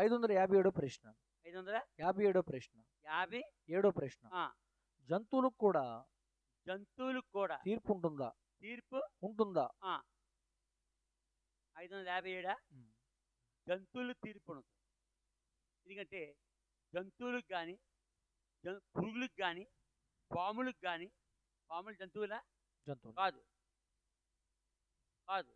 ఐదు వందల యాభై ఏడో ప్రశ్న. ఐదు వందల యాభై ఏడో ప్రశ్న. యాభై? ఏడో ప్రశ్న. ఆ. జంతువులకు కూడా జంతువులకు కూడా తీర్పు ఉంటుందా? తీర్పు ఉంటుందా? ఐదు వందల యాభై ఏడా? జంతువులు తీర్పు ఉండదు ఎందుకంటే జంతువులకు కానీ పురుగులకు కానీ పాములకు కానీ పాములు జంతువులా? జంతువులు. కాదు. కాదు.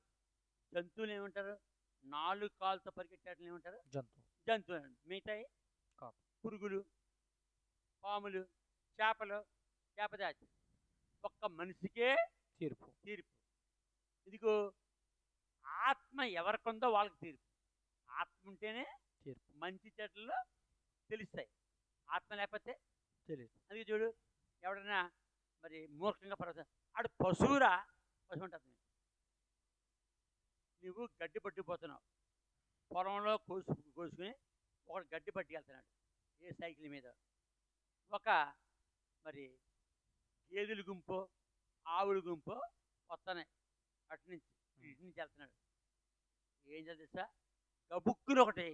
జంతువులు ఏమంటారు? నాలుగు కాళ్ళతో పరిగెట్టేటట్లు ఏమంటారు? జంతువు. జంతువులు. మిగతాయి. పురుగులు పాములు చేపలు చేపదాచి ఒక్క మనిషికే తీర్పు. తీర్పు. ఇదిగో ఆత్మ ఎవరికుందో వాళ్ళకి తీర్పు. ఆత్మ ఉంటేనే తీర్పు. మంచి చెట్లు తెలుస్తాయి. ఆత్మ లేకపోతే తెలియదు అందుకే చూడు ఎవడైనా మరి మూర్ఖంగా పర్వత ఆడు పశువురా పశువు ఉంటుంది నువ్వు గడ్డి పట్టుకుపోతున్నావు పొలంలో కోసు కోసుకుని ఒకడు గడ్డి పట్టుకెళ్తున్నాడు ఏ సైకిల్ మీద. ఒక మరి గేదెల గుంపు ఆవుల గుంపు వస్తున్నాయి అటు నుంచి ఇటు నుంచి వెళ్తున్నాడు. ఏం చేస్తా గబుక్కుని ఒకటి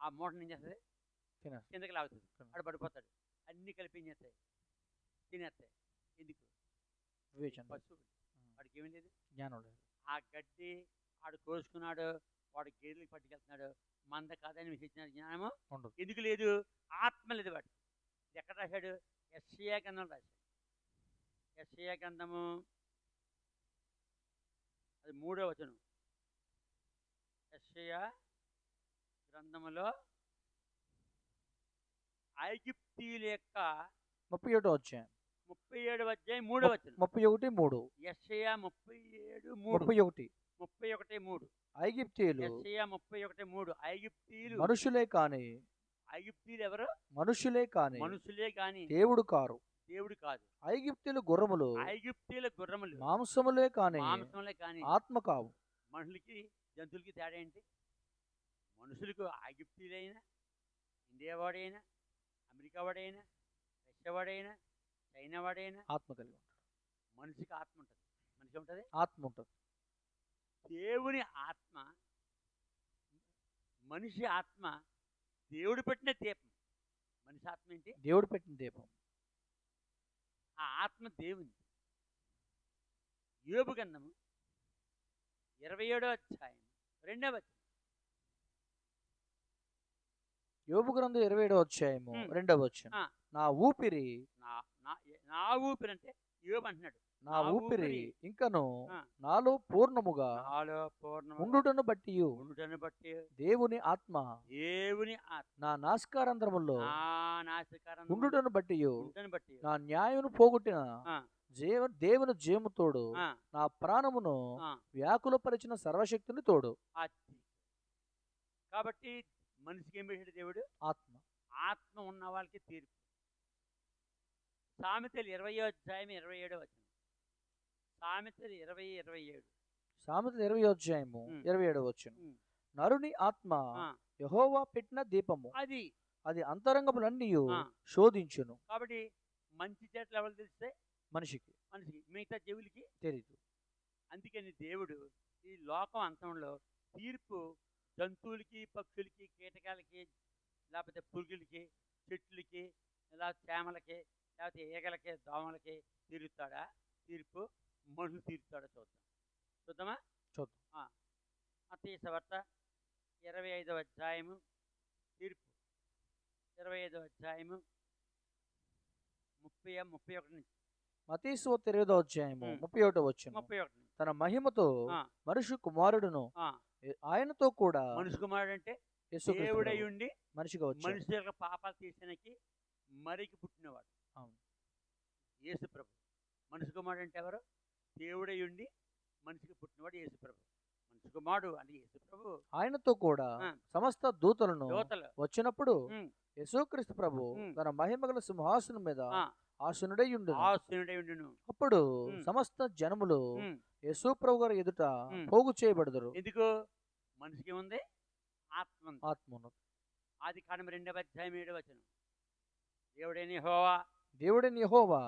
ఆ మూట నుంచి తినేస్తాడు. కిందకి లాగుతుంది. ఆడు పడిపోతాడు. అన్ని కలిపి చేస్తాయి? తినేస్తాయి. ఎందుకు. పశువు వాడికి ఏమీ లేదు. జ్ఞానం లేదు ఆ గడ్డి ఆడు కోసుకున్నాడు. వాడు గేదెలకు పట్టుకెళ్తున్నాడు మంద కాదని విసిచ్చిన జ్ఞానము ఉండదు. ఎందుకు లేదు? ఆత్మ లేదు వాడు ఎక్కడ రాశాడు? ఎస్ఏ గ్రంథం రాశాడు. ఎస్ఏ గ్రంథము అది మూడో వచనం. ఎస్ఏ గ్రంథములో ఐగిప్తీయుల యొక్క ముప్పై ఒకటో వచ్చాయి ముప్పై ఏడు అధ్యాయం మూడో వచనం. ముప్పై ఒకటి మూడు. ఎస్ఏ ముప్పై ఏడు మూడు. ముప్పై ఒకటి. ముప్పై ఒకటి మూడు. ఐగిప్తీయులు ఎస్ఏ ముప్పై ఒకటి మూడు. ఐగిప్తీయులు మనుషులే కాని ఐగిప్తీయులు ఎవరు మనుషులే కాని మనుషులే గాని దేవుడు కారు. దేవుడు కాదు. ఐగిప్తులు గుర్రములు ఐగిప్తీయుల గుర్రములు మాంసములే కాని మాంసంలే కాని ఆత్మ కావు మనుషులకి జంతువులకి తేడా ఏంటి? మనుషులకు ఐగిప్తీయులైనా ఇండియా వాడైనా అమెరికా వాడైనా రష్యా వాడైనా చైనా వాడైనా ఆత్మ కలిగి ఉంటాడు మనిషికి ఆత్మ ఉంటుంది. మనిషి ఉంటుంది ఆత్మ ఉంటుంది. దేవుని ఆత్మ మనిషి ఆత్మ దేవుడు పెట్టిన దీపం మనిషి ఆత్మ ఏంటి దేవుడు పెట్టిన దీపం ఆ ఆత్మ దేవుని యోబు గంధము ఇరవై ఏడో అధ్యాయం రెండవ. యోబు గ్రంథం ఇరవై ఏడో అధ్యాయము. రెండవ వచ్చిన ఆ. నా ఊపిరి నా నా నా ఊపిరి అంటే యోబు అంటున్నాడు నా ఊపిరి. ఇంకను. నాలో పూర్ణముగా ఉండుటను బట్టి ఉండుటను బట్టి దేవుని ఆత్మ దేవుని ఆత్మ నా నాస్కారంధ్రములో ఉండుటను బట్టి బట్టి నా న్యాయమును పోగొట్టిన. జీవ దేవుని జీవముతోడు ఆ, నా ప్రాణమును వ్యాకులపరిచిన సర్వశక్తిని తోడు. కాబట్టి మనిషికి ఏం పెట్టాడు దేవుడు? ఆత్మ. ఆత్మ ఉన్న వాళ్ళకి తీర్పు. సామెతలు ఇరవై అధ్యాయం ఇరవై ఏడో వచ్చిన సామెతలు ఇరవై ఇరవై ఏడు. సామెతలు ఇరవై అధ్యాయము. ఇరవై ఏడవ వచ్చును. నరుని ఆత్మ యహోవా పెట్టిన దీపము అది. అది అంతరంగములన్నీ. శోధించును. కాబట్టి మంచి చెట్లు ఎవరు తెలిస్తే మనిషికి. మనిషికి. మిగతా చెవులకి తెలీదు. అందుకని దేవుడు ఈ లోకం అంతంలో తీర్పు జంతువులకి పక్షులకి కీటకాలకి లేకపోతే పురుగులకి చెట్లకి ఇలా చేమలకి లేకపోతే ఈగలకి దోమలకి తీరుతాడా? తీర్పు మనుషులు తీరుతాడా చూద్దాం. చూద్దామా? చూద్దాం. అతీస వార్త ఇరవై ఐదవ అధ్యాయము తీర్పు. ఇరవై ఐదవ అధ్యాయము ముప్పై ముప్పై ఒకటి నుంచి. మతీశ్వత్ ఇరవై అధ్యాయము. ముప్పై ఒకటో వచ్చును ముప్పై ఒకటి తన మహిమతో. మనిషి కుమారుడును ఆయనతో కూడా మనిషి కుమారుడు అంటే దేవుడై ఉండి మనిషిగా వచ్చాడు. మనిషి యొక్క పాపాలు తీర్చడానికి మరికి పుట్టినవాడు. అవును. యేసు ప్రభు. మనిషి కుమారుడు అంటే ఎవరు? దేవుడై ఉండి మనిషికి పుట్టినవాడు యేసు ప్రభు మనిషి కుమారుడు అంటే యేసు ప్రభు ఆయనతో కూడా. సమస్త దూతలను దోతలు. వచ్చినప్పుడు యేసుక్రీస్తు ప్రభు. తన మహిమగల సింహాసనం మీద ఆసునుడై ఉండు ఆశీనుడై ఉండును అప్పుడు. సమస్త జనములు యేసు ప్రభు గారి ఎదుట. పోగు చేయబడదురు. ఎందుకు? మనిషికి ఉంది ఆత్మ ఉంది. ఆత్మను. ఆది కాండం రెండవ అధ్యాయం ఏడవ వచనం. దేవుడైన హోవా దేవుడిని యెహోవా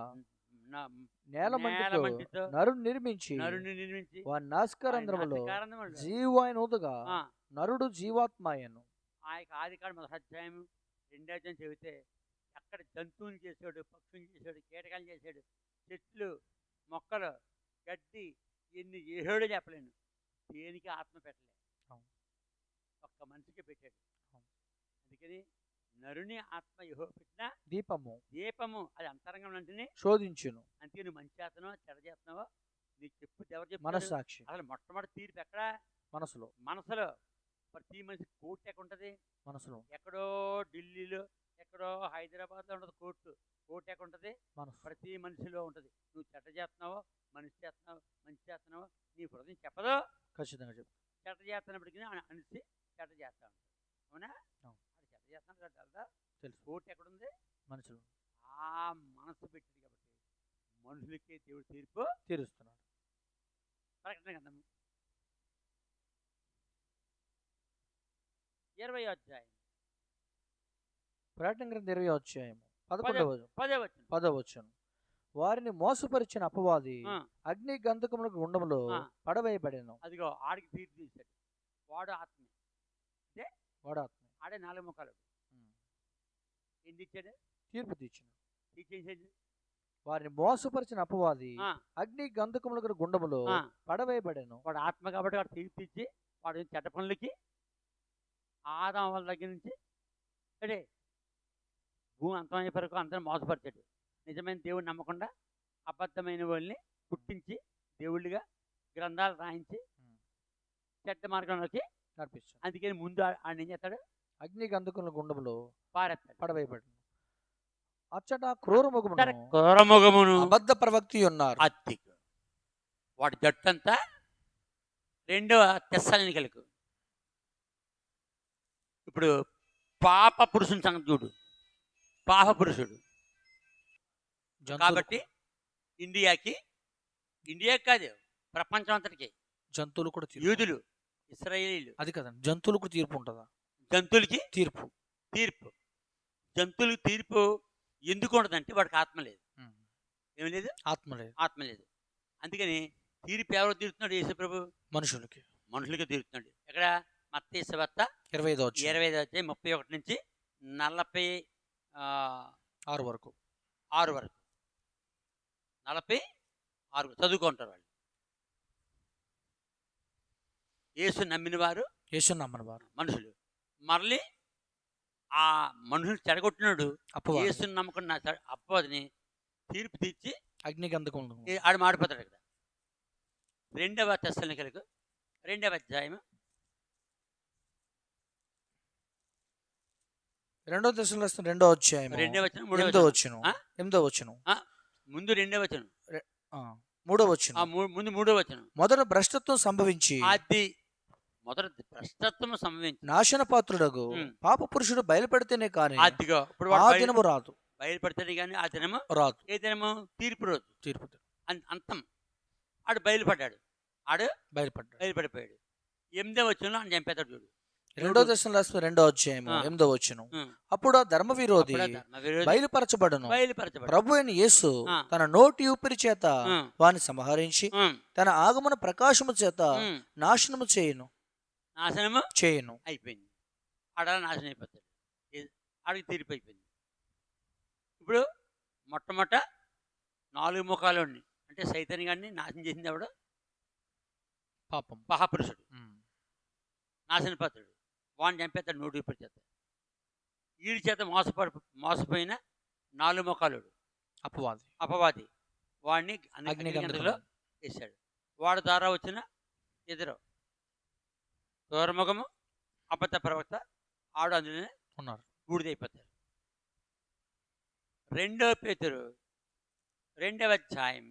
నేల మంటితో నరుని నిర్మించి నరుని నిర్మించి వారి నాస్కరంధ్రములో ఆయన నాసికారంధ్రములో, జీవు ఆయన ఊదగా ఆ, నరుడు జీవాత్మాయను ఆ యొక్క ఆది కాడ మొదటి అధ్యాయం రెండో అధ్యాయం చెబితే అక్కడ జంతువుని చేసాడు పక్షుని చేసాడు కీటకాలు చేసాడు చెట్లు మొక్కలు గడ్డి ఎన్ని చేసాడో చెప్పలేను. దేనికి ఆత్మ పెట్టలే? అవును. ఒక్క మనిషికి పెట్టాడు. అందుకని నరుని ఆత్మ యహో పెట్టిన దీపము. దీపము. అది అంతరంగం అంటేనే శోధించును. అందుకే నువ్వు మంచి చేస్తున్నావో చెడ చేస్తున్నావో నీకు చెప్పు ఎవరు చెప్తారు మనస్సాక్షి. అసలు మొట్టమొదటి తీర్పు ఎక్కడ? మనసులో. మనసులో. ప్రతి మనిషి కోర్టు ఎక్కడ ఉంటుంది? మనసులో. ఎక్కడో ఢిల్లీలో ఎక్కడో హైదరాబాద్లో ఉంటుంది కోర్టు. కోర్టు ఎక్కడ ఉంటుంది? మనసు. ప్రతి మనిషిలో ఉంటుంది. నువ్వు చెడ్డ చేస్తున్నావో మనిషి చేస్తున్నావు మంచి చేస్తున్నావో నీ హృదయం చెప్పదు ఖచ్చితంగా చెప్పు. చెడ్డ చేస్తున్నప్పటికీ అన- అనిసి చెడ్డ చేస్తా ఉంటాడు అవునా. చేస్తున్నాడు కదా? తెలుసా. తెలుసు కోర్టు ఎక్కడుంది? మనసులో ఆ మనసు పెట్టింది కాబట్టి మనుషులకి దేవుడు తీర్పు తీరుస్తున్నాడు. ప్రకటన గ్రంథం ఇరవై అధ్యాయం. ప్రకటన గ్రంథం ఇరవై అధ్యాయము. పదకొండవ పదే వచ్చిన పదవచ్చును వారిని మోసపరిచిన అపవాది. అగ్ని గంధకములకు గుండములో ఆ. పడవేయబడెను. అదిగో ఆడికి తీర్పు తీశాడు. వాడు ఆత్మ. వాడాత్మ ఆడే నాలుగు ముఖాలు ఏం తెచ్చాడు తీర్పు తీర్చును వారిని మోసపరిచిన అపవాది. అగ్ని గంధకములకు గుండములో పడవేయబడెను. వాడు ఆత్మ కాబట్టి వాడు తీర్పు ఇచ్చి వాడు చెడ్డ పనులకి? ఆదాం వాళ్ళ దగ్గర నుంచి సరే భూమి అంతమైన వరకు అందరం మోసపరిచాడు. నిజమైన దేవుడిని నమ్మకుండా అబద్ధమైన వాళ్ళని పుట్టించి దేవుళ్ళుగా గ్రంథాలు రాయించి. చెడ్డ మార్గంలోకి నడిపిస్తాడు. అందుకని ముందు ఆయన ఏం చేస్తాడు? అగ్ని గంధకముల గుండములో పారేస్తాడు పడవేయబడెను. అచ్చట క్రూర ముఖమును క్రూరముఖమును అబద్ధ ప్రవక్తి ఉన్నారు. అత్తి. వాడి జట్టంతా రెండవ తెస్సలినికలకు. ఇప్పుడు పాప పురుషుని సంగతి చూడు. పాప పురుషుడు. కాబట్టి ఇండియాకి ఇండియా కాదు ప్రపంచం అంతటికి జంతువులు కూడా యూదులు ఇస్రాయేలీలు. అది కదండి జంతువులకు తీర్పు ఉంటుందా? జంతువులకి తీర్పు. తీర్పు. జంతువులకి తీర్పు ఎందుకు ఉండదంటే వాడికి ఆత్మ లేదు. ఉమ్. ఏం లేదు? ఆత్మ లేదు. ఆత్మ లేదు. అందుకని తీర్పు ఎవరు తీరుతున్నాడు యేసు ప్రభు మనుషులకి. మనుషులకి తీరుతున్నాడు. ఎక్కడ? మత్తయి వార్త ఇరవై ఐదో వచ్చి ఇరవై ఐదు వచ్చి ముప్పై ఒకటి నుంచి నలభై ఆరు వరకు. ఆరు వరకు. నలభై ఆరు చదువుకుంటారు వాళ్ళు. యేసు నమ్మిన వారు యేసు నమ్మని వారు మనుషులు. మరలి ఆ మనుషులు చెడగొట్టినాడు అపవాది యేసుని నమ్మకున్న అప్పవదిని తీర్పు తీర్చి అగ్ని గంధకములు ఈ ఆడు మాడిపోతాడు ఇక్కడ. రెండవ తెస్సలికలకు రెండవ అధ్యాయం. రెండో దశలో వస్తున్న రెండో అధ్యాయం రెండవ మూడవ ఎనిమిదో. వచ్చును? ఎనిమిదో వచ్చును ముందు రెండవ వచనం. ఆ, మూడో వచ్చును ముందు మూడో వచనం. మొదట భ్రష్టత్వం సంభవించి అది మొదటి భ్రష్టత్వం సంభవించి నాశన పాత్రుడగు ఉమ్. పాప పురుషుడు బయలుపెడితేనే కానీ అదిగో ఇప్పుడు ఆ దినము రాదు. బయలుపడతాడు కానీ ఆ దినము రాదు. ఏ దినము? తీర్పు రోజు. తీర్పు అన్- అంతం. ఆడు బయలుపడ్డాడు. ఆడు బయలుపడ్డాడు. బయలుపడిపోయాడు. ఎనిమిదో వచ్చంలో ఆయన చంపేతాడు చూడు. రెండో రాసిన రెండో అధ్యాయము. ఎనిమిదో వచ్చును. అప్పుడు ఆ ధర్మ విరోధి బయలుపరచబడును. ప్రభు అయిన యేసు. తన నోటి ఊపిరి చేత వాని సంహరించి తన ఆగమన ప్రకాశము చేత. నాశనము చేయును. నాశనము చేయును. అయిపోయింది. ఆడ నాశనం అయిపోతాడు ఆడికి తీర్పు అయిపోయింది. ఇప్పుడు మొట్టమొదట నాలుగు ముఖాలు అంటే సైతాన్ని గారిని నాశనం చేసింది ఎవడు? పాపం. మహాపురుషుడు. నాశనపత్రుడు వాడిని చంపేస్తాడు నోటి ఇప్పుడు చేత వీడి చేత మోసపడి మోసపోయిన నాలుగు ముఖాలుడు అపవాది. అపవాది. వాడిని అగ్ని అగ్నిగంధలో వేశాడు. వాడి ద్వారా వచ్చిన ఎదురు దూరముఖము అబద్ధ ప్రవక్త ఆడు అందులోనే ఉన్నారు. బూడిదైపోతారు. రెండో పేతురు రెండవ అధ్యాయం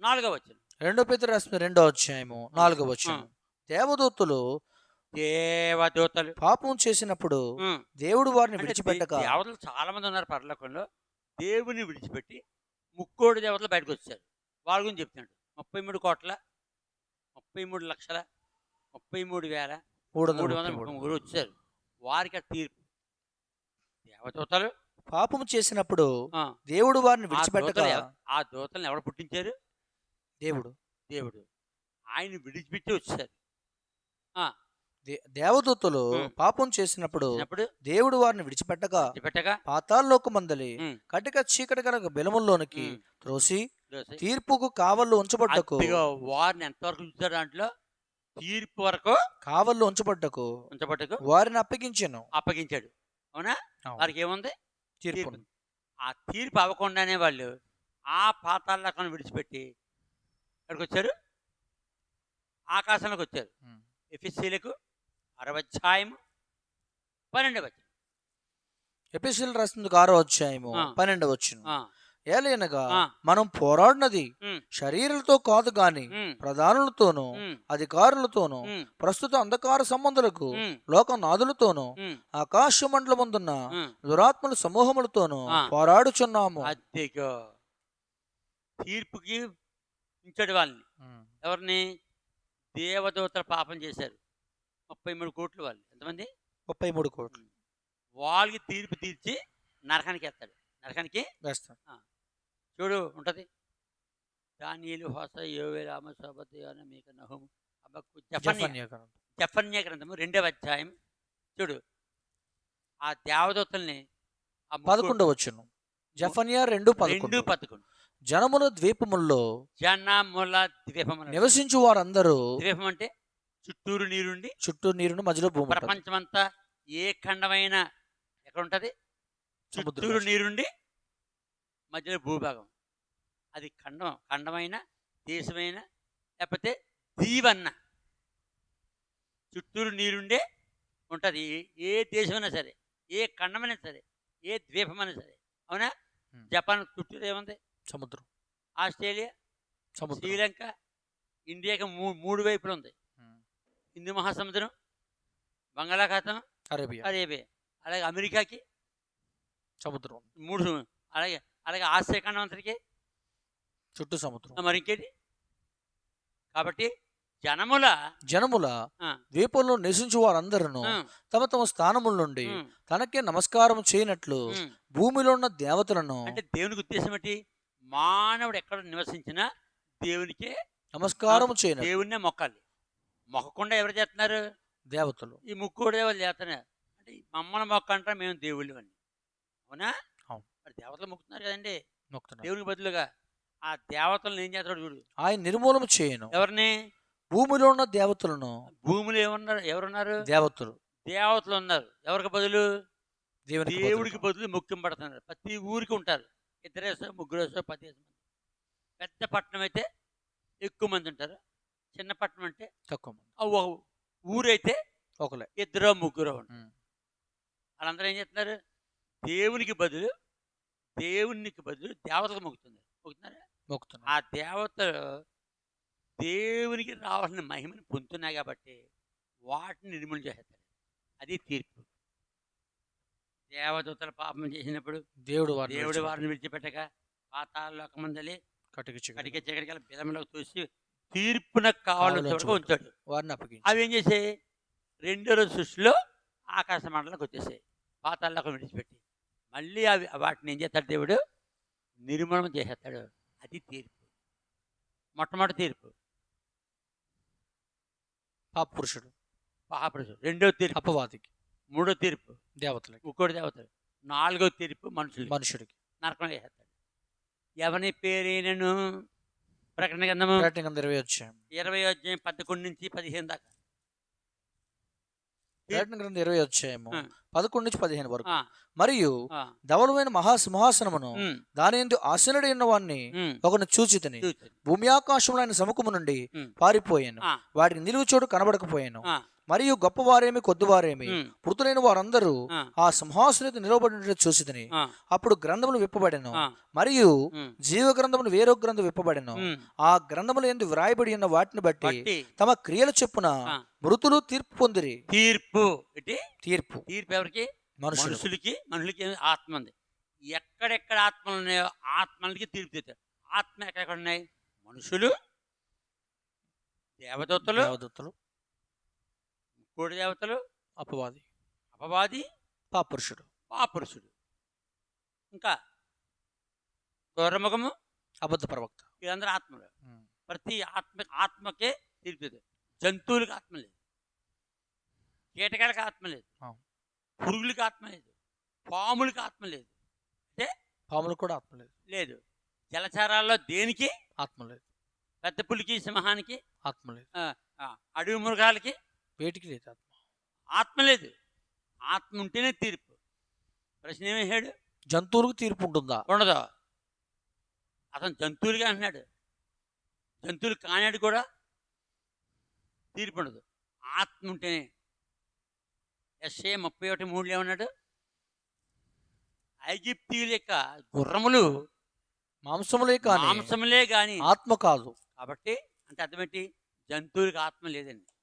నాలుగవ వచ్చిన రెండో పేతురు రాసిన రెండో అధ్యాయము నాలుగో వచ్చాము దేవదూతులు దేవదూతలు. పాపం చేసినప్పుడు. దేవుడు వారిని విడిచిపెట్టక దేవతలు చాలా మంది ఉన్నారు పరలోకంలో. దేవుని విడిచిపెట్టి ముక్కోడి దేవతలు బయటకు వచ్చారు వాళ్ళ గురించి చెప్తున్నాడు. ముప్పై మూడు కోట్ల ముప్పై మూడు లక్షల ముప్పై మూడు వేల మూడు మూడు వందల మూడు. వచ్చారు. వారికి ఆ తీర్పు. దేవదూతలు? పాపము చేసినప్పుడు దేవుడు వారిని విడిచిపెట్టక ఆ దూతలను ఎవరు పుట్టించారు? దేవుడు. దేవుడు. ఆయన విడిచిపెట్టి వచ్చారు. దేవదూతలు. పాపం చేసినప్పుడు దేవుడు వారిని విడిచిపెట్టగా పెట్టగా పాతాల్లోక మందలి. కటిక చీకటి కనుక బెలముల్లోనికి. త్రోసి. తీర్పుకు కావళ్ళు ఉంచబడ్డకు వారిని ఎంతవరకు దాంట్లో? తీర్పు వరకు కావళ్ళు ఉంచబడ్డకు ఉంచబట్టకు వారిని అప్పగించాను. అప్పగించాడు. అవునా. వారికి ఏముంది? తీర్పు. ఆ తీర్పు అవ్వకుండానే వాళ్ళు ఆ పాతాళకను విడిచిపెట్టి ఎక్కడికి వచ్చారు. ఆకాశంలోకి వచ్చారు. ఎఫ్ఎస్సీలకు అరవధ్యాయం పన్నెండు వచ్చి ఎపిసిల్ రాసినందుకు ఆరో అధ్యాయము ఆ. పన్నెండు వచ్చును ఏలైనగా. మనం పోరాడినది. శరీరాలతో కాదు గాని ప్రధానులతోనూ అధికారులతోనూ ప్రస్తుత అంధకార సంబంధులకు లోకనాథులతోనూ ఆకాశ మండలముందున్న దురాత్మల సమూహములతోనూ. పోరాడుచున్నాము. తీర్పుకి ఉంచాడు వాళ్ళని. ఎవరిని? దేవదూతల పాపం చేశారు. ముప్పై మూడు కోట్లు వాళ్ళు. ఎంతమంది? ముప్పై మూడు కోట్లు వాళ్ళకి తీర్పు తీర్చి నరకానికి వేస్తాడు. నరకానికి వేస్తాం చూడు ఉంటది దానియలు హోస యోవే రామ సోబతి మీక నహుము గ్రంథం. జఫన్య గ్రంథము రెండవ అధ్యాయం చూడు ఆ దేవదూతల్ని పదకొండు వచ్చును జఫన్యా రెండు రెండు పదకొండు జనముల ద్వీపముల్లో జనముల ద్వీపం అన్నాడు. నివసించు వారందరూ ద్వీపం అంటే చుట్టూరు నీరుండి చుట్టూ నీరును మధ్యలో భూమి. ప్రపంచమంతా ఏ ఖండమైన ఎక్కడ ఉంటది చుట్టూరు. నీరుండి మధ్యలో భూభాగం. అది ఖండం ఖండమైన దేశమైన లేకపోతే దీవన్న చుట్టూరు నీరుండే ఉంటుంది. ఏ దేశమైనా సరే ఏ ఖండమైనా సరే ఏ ద్వీపమైనా సరే. అవునా. జపాన్ చుట్టూరు ఏముంది? సముద్రం. ఆస్ట్రేలియా సముద్రం. శ్రీలంక ఇండియాకి మూ మూడు వైపులు ఉంది. హిందూ మహాసముద్రం బంగాళాఖాతం అరేబియా. అరేబియా. అలాగే అమెరికాకి సముద్రం. మూడు అలాగే అలాగే ఆసియా ఖండం అంతటికి? చుట్టూ సముద్రం. మరి ఇంకేంటి? కాబట్టి జనముల జనముల ద్వీపంలో నివసించు వారందరూ తమ తమ స్థానముల నుండి తనకే నమస్కారం చేయనట్లు. భూమిలో ఉన్న దేవతలను అంటే దేవునికి ఉద్దేశం ఏంటి? మానవుడు ఎక్కడ నివసించినా దేవునికే నమస్కారం చేయనట్లు. దేవుణ్ణే మొక్కాలి. మొక్కకుండా ఎవరు చేస్తున్నారు? దేవతలు. ఈ ముక్కుడు వాళ్ళు చేస్తున్నారు? అంటే మమ్మల్ని మొక్క అంటారా మేము దేవుళ్ళు అని. అవును. మరి దేవతలు మొక్కుతున్నారు కదండి. నొక్కుతున్నారు. దేవునికి బదులుగా ఆ దేవతలను ఏం చేస్తాడు చూడు. ఆయన నిర్మూలన చేయను. ఎవరిని? భూమిలో ఉన్న దేవతలను భూమిలో ఏమన్నారు? ఎవరున్నారు? దేవతలు. దేవతలు ఉన్నారు. ఎవరికి బదులు? దేవుడికి. బదులు ముఖ్యం పడుతున్నారు ప్రతి ఊరికి ఉంటారు. ఇద్దరేసో ముగ్గురేసో మంది. పెద్ద పట్టణం అయితే ఎక్కువ మంది ఉంటారు. చిన్న పట్టణం అంటే తక్కువ మంది. ఊరైతే ఒకలే. ఇద్దరో ముగ్గురో ఉంటారు. వాళ్ళందరూ ఏం చేస్తున్నారు? దేవునికి బదులు దేవునికి బదులు దేవతలకు మొక్కుతున్నారు మొక్కుతున్నారు? మొక్కుతున్నారు ఆ దేవతలు దేవునికి రావాల్సిన మహిమని పొందుతున్నాయి కాబట్టి వాటిని నిర్మూలన చేస్తారు. అది తీర్పు. దేవదూతల పాపం చేసినప్పుడు దేవుడు దేవుడు. వారిని విడిచిపెట్టక పాతాళలోకమందలి కటిక చీకటి. కడిగే చీకటికల బిలంలోకి తోసి తీర్పున కావాలని ఉంచాడు. వారిని అప్పగించి అవి ఏం చేసాయి? రెండో రోజు సృష్టిలో ఆకాశ మండలంకి వచ్చేసాయి పాతాళలోకి విడిచిపెట్టి. మళ్ళీ అవి వాటిని ఏం చేస్తాడు దేవుడు? నిర్మూలన చేసేస్తాడు. అది తీర్పు. మొట్టమొదటి తీర్పు. పాప పురుషుడు మహాపురుషుడు రెండో తీర్పు. అపవాదికి. మూడో తీర్పు. దేవతలకి. ఇంకోటి దేవతలు. నాలుగో తీర్పు మనుషులు మనుషుడికి. నరకం వేసేస్తాడు. ఎవని పేరేనను ప్రకటన గ్రంథము? ప్రకటన గ్రంథం ఇరవై వచ్చాము ఇరవై అధ్యాయం పదకొండు నుంచి పదిహేను దాకా. ప్రకటన గ్రంథం ఇరవై ఆ. పదకొండు నుంచి పదిహేను వరకు. మరియు ధవలమైన మహాసింహాసనమును దాని ఎందు ఆసనుడై ఉన్న ఉమ్, ఒకని చూచితిని. భూమి ఆకాశంలో ఆయన సముఖము నుండి పారిపోయాను. వాడికి నిలువు చోటు కనబడకపోయాను. మరియు గొప్పవారేమి కొద్దివారేమి. మృతులైన వారందరూ ఆ, సింహాసనకు నిలవబడినట్లు ఆ, అప్పుడు గ్రంథములు విప్పబడెను. మరియు జీవ గ్రంథములు వేరొక గ్రంథం విప్పబడెను. ఆ గ్రంథములు ఎందు వ్రాయబడి ఉన్న వాటిని బట్టి తమ క్రియల చొప్పున. మృతులు తీర్పు పొందిరి. తీర్పు తీర్పు. తీర్పు ఎవరికి? మనుషులు మనుషులకి మనుషులకి ఆత్మ ఉంది. ఎక్కడెక్కడ ఆత్మలు ఉన్నాయో ఆత్మలకి తీర్పు తీర్చారు. ఆత్మ ఎక్కడెక్కడ ఉన్నాయి? మనుషులు దేవదూతలు దేవదూతలు. కోడి దేవతలు? అపవాది. అపవాది? పాపురుషుడు. పాపురుషుడు. ఇంకా గౌరముఖము అబద్ధ ప్రవక్త వీళ్ళందరూ ఆత్మలు. ప్రతి ఆత్మ ఆత్మకే తీర్చారు. జంతువులకు ఆత్మ లేదు. కీటకాలకు ఆత్మ లేదు. పురుగులకి ఆత్మ లేదు. పాములకి ఆత్మ లేదు. పాములకు కూడా ఆత్మ లేదు. లేదు. జలచారాల్లో దేనికి? ఆత్మ లేదు. పెద్ద పులికి సింహానికి? ఆత్మ లేదు. అడవి మృగాలకి? వేటికి లేదు ఆత్మ. ఆత్మ లేదు. ఆత్మ ఉంటేనే తీర్పు. ప్రశ్న ఏమేసాడు జంతువులకు తీర్పు ఉంటుందా? ఉండదు? అతను జంతువులుగా అంటున్నాడు. జంతువులు కానాడు కూడా తీర్పు ఉండదు. ఆత్మ ఉంటేనే. ఎస్ఏ ముప్పై ఒకటి మూడులో ఏమన్నాడు? ఐగిప్తీయుల యొక్క గుర్రములు మాంసములే కానీ. మాంసములే కానీ ఆత్మ కాదు. కాబట్టి అంటే అర్థమేంటి జంతువులకు ఆత్మ లేదండి.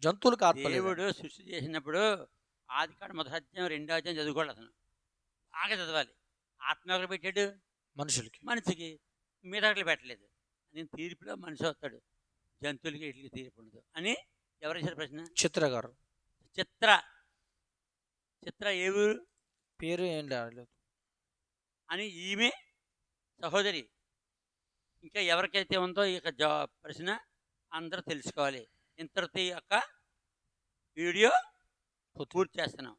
జంతువులకు ఆత్మ దేవుడు సృష్టి చేసినప్పుడు ఆది కాడ మొదటి అధ్యాయం రెండో అధ్యాయం చదువుకోవాలి అతను. బాగా చదవాలి. ఆత్మ ఎవరు పెట్టాడు? మనుషులకి. మనిషికి. మిగతాట్లు పెట్టలేదు. నేను తీర్పులో మనిషి వస్తాడు జంతువులకి ఇట్లకి తీర్పు ఉండదు. అని ఎవరు ఇచ్చారు ప్రశ్న? చిత్ర గారు. చిత్ర. చిత్ర ఏ ఊరు? పేరు ఏం లేదు. అని ఈమె సహోదరి. ఇంకా ఎవరికైతే ఉందో ఈ యొక్క జా ప్రశ్న అందరూ తెలుసుకోవాలి. ఇంతటితో ఈ యొక్క వీడియో. పూర్తి చేస్తున్నాం